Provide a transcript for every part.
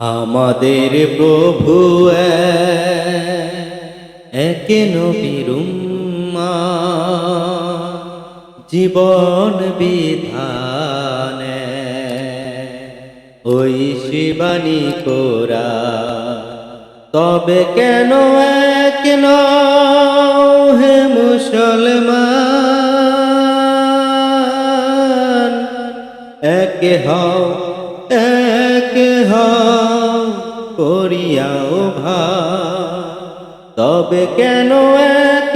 আমাদের প্রভু এক জীবন বিধান। ওই শিবানী কোরা, তবে কেন এক হে মুসলমান? এক হও এক হও। করিয়াও ভা তবে কেন এক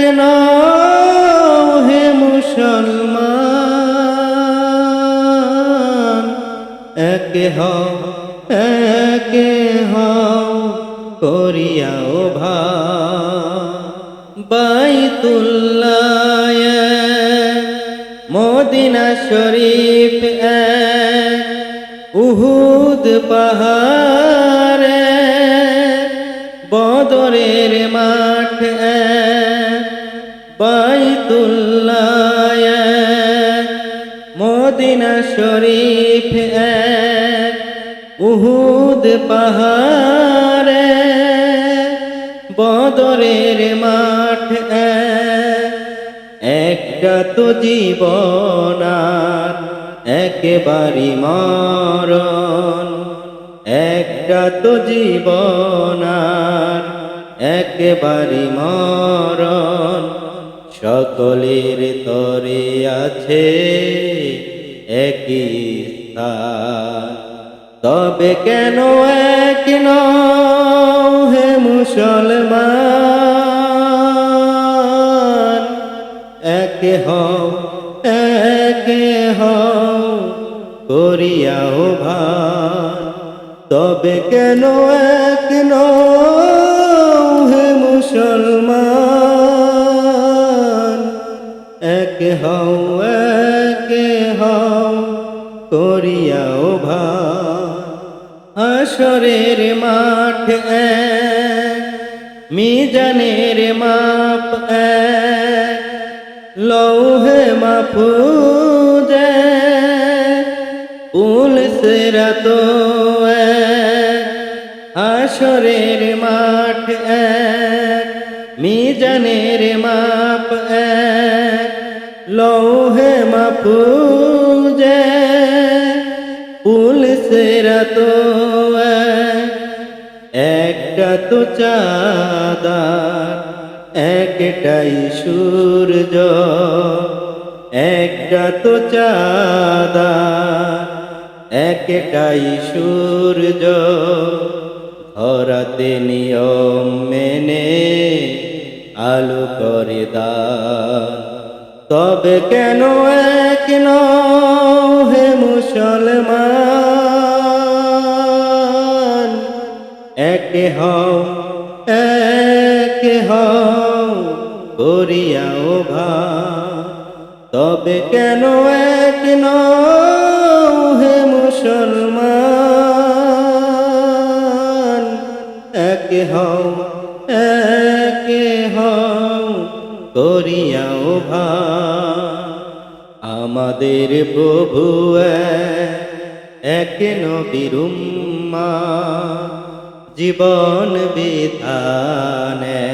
হে মুসলমান? এক হও এক হও করিয়াও ভা বাইতুল্লাহ মদিনা শরীফ এক, উহুদ পাহাড়ে বদরের মাঠ এক বাইতুল্লাহ, মদিনা শরীফ, উহুদ পাহাড়ে, বদরের মাঠ এক একটা তো জীবনার একেবারে মরণ, একটা তো জীবনার একেবারে মরণ। সকলের তরে আছে একই তবে কেন এক হে মুসলমান? এক হও এক হও, করিয়াও ভান তবে কেন এক হে মুসলমান। এক হও এক হও, করিয়াও ভান আসরের মাঠ এক, মিজানের মাপ এক। লৌহে মাফুজ উল সেরাত আসরের মাঠ এক মিজানের এক লৌহে মাফুজ উল সেরাত একটা তো চাঁদার, একটাই সূর্য, একটা তো চাঁদার, একটাই সূর্য ধরাতে নিয়ম আলু করে দান তবে কেন এক হে মুসলমান? এক হও এক হও, করিয়াও ভা। তবে কেন এক হে মুসলমান? এক হও করিয়াও ভা আমাদের প্রভু এক নবীর উম্মা, জীবন বিধানে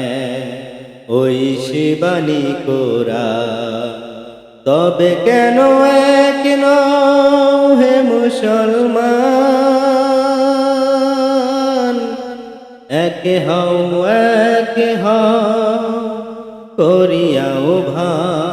ওই শিবানী কোরা। তবে কেন এক হে মুসলমান? এক হও এক হও করিয়াও ভাই